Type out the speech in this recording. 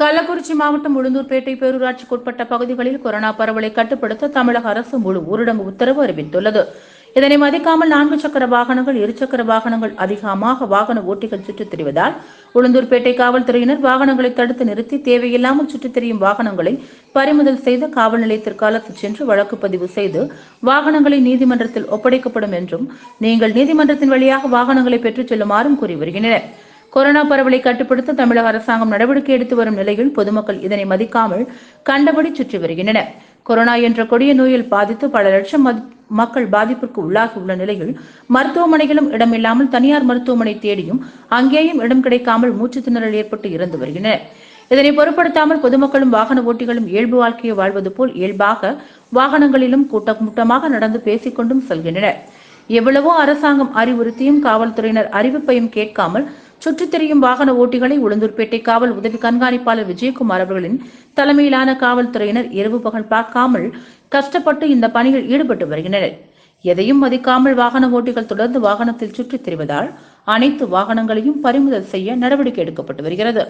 கள்ளக்குறிச்சி மாவட்டம் உளுந்தூர்பேட்டை பேரூராட்சிக்கு உட்பட்ட பகுதிகளில் கொரோனா பரவலை கட்டுப்படுத்த தமிழக அரசு முழு ஊரடங்கு உத்தரவு அறிவித்துள்ளது. இதனை மதிக்காமல் நான்கு சக்கர வாகனங்கள் இருசக்கர வாகனங்கள் அதிகமாக வாகன ஓட்டிகள் சுற்றித் திரிவதால் உளுந்தூர்பேட்டை காவல்துறையினர் வாகனங்களை தடுத்து நிறுத்தி தேவையில்லாமல் சுற்றித் திரியும் வாகனங்களை பறிமுதல் செய்து காவல் நிலையத்திற்கு அழைத்துச் சென்று வழக்கு பதிவு செய்து வாகனங்களை நீதிமன்றத்தில் ஒப்படைக்கப்படும் என்றும் நீங்கள் நீதிமன்றத்தின் வழியாக வாகனங்களை பெற்றுச் செல்லுமாறும் கூறி வருகின்றனர். கொரோனா பரவலை கட்டுப்படுத்த தமிழக அரசாங்கம் நடவடிக்கை எடுத்து வரும் நிலையில் பொதுமக்கள் இதனை மதிக்காமல் கண்டபடி சுற்றி வருகின்றனர். கொரோனா என்ற கொடிய நோயில் பாதித்து பல லட்சம் மக்கள் பாதிப்பிற்கு உள்ளாகி உள்ள நிலையில் மருத்துவமனைகளும் இடமில்லாமல் தனியார் மருத்துவமனை தேடியும் அங்கேயும் இடம் கிடைக்காமல் மூச்சு திணறல் ஏற்பட்டு இறந்து வருகின்றனர். இதனை பொருட்படுத்தாமல் பொதுமக்களும் வாகன ஓட்டிகளும் இயல்பு வாழ்க்கையை வாழ்வது போல் இயல்பாக வாகனங்களிலும் கூட்ட கூட்டமாக நடந்து பேசிக்கொண்டும் செல்கின்றனர். எவ்வளவோ அரசாங்கம் அறிவுறுத்தியும் காவல்துறையினர் அறிவிப்பையும் கேட்காமல் சுற்றித் திரியும் வாகன ஓட்டிகளை உளுந்தூர்பேட்டை காவல் உதவி கண்காணிப்பாளர் விஜயகுமார் அவர்களின் தலைமையிலான காவல்துறையினர் இரவு பகல் பார்க்காமல் கஷ்டப்பட்டு இந்த பணியில் ஈடுபட்டு வருகின்றனர். எதையும் மதிக்காமல் வாகன ஓட்டிகள் தொடர்ந்து வாகனத்தில் சுற்றித் திரிவதால் அனைத்து வாகனங்களையும் பறிமுதல் செய்ய நடவடிக்கை எடுக்கப்பட்டு வருகிறது.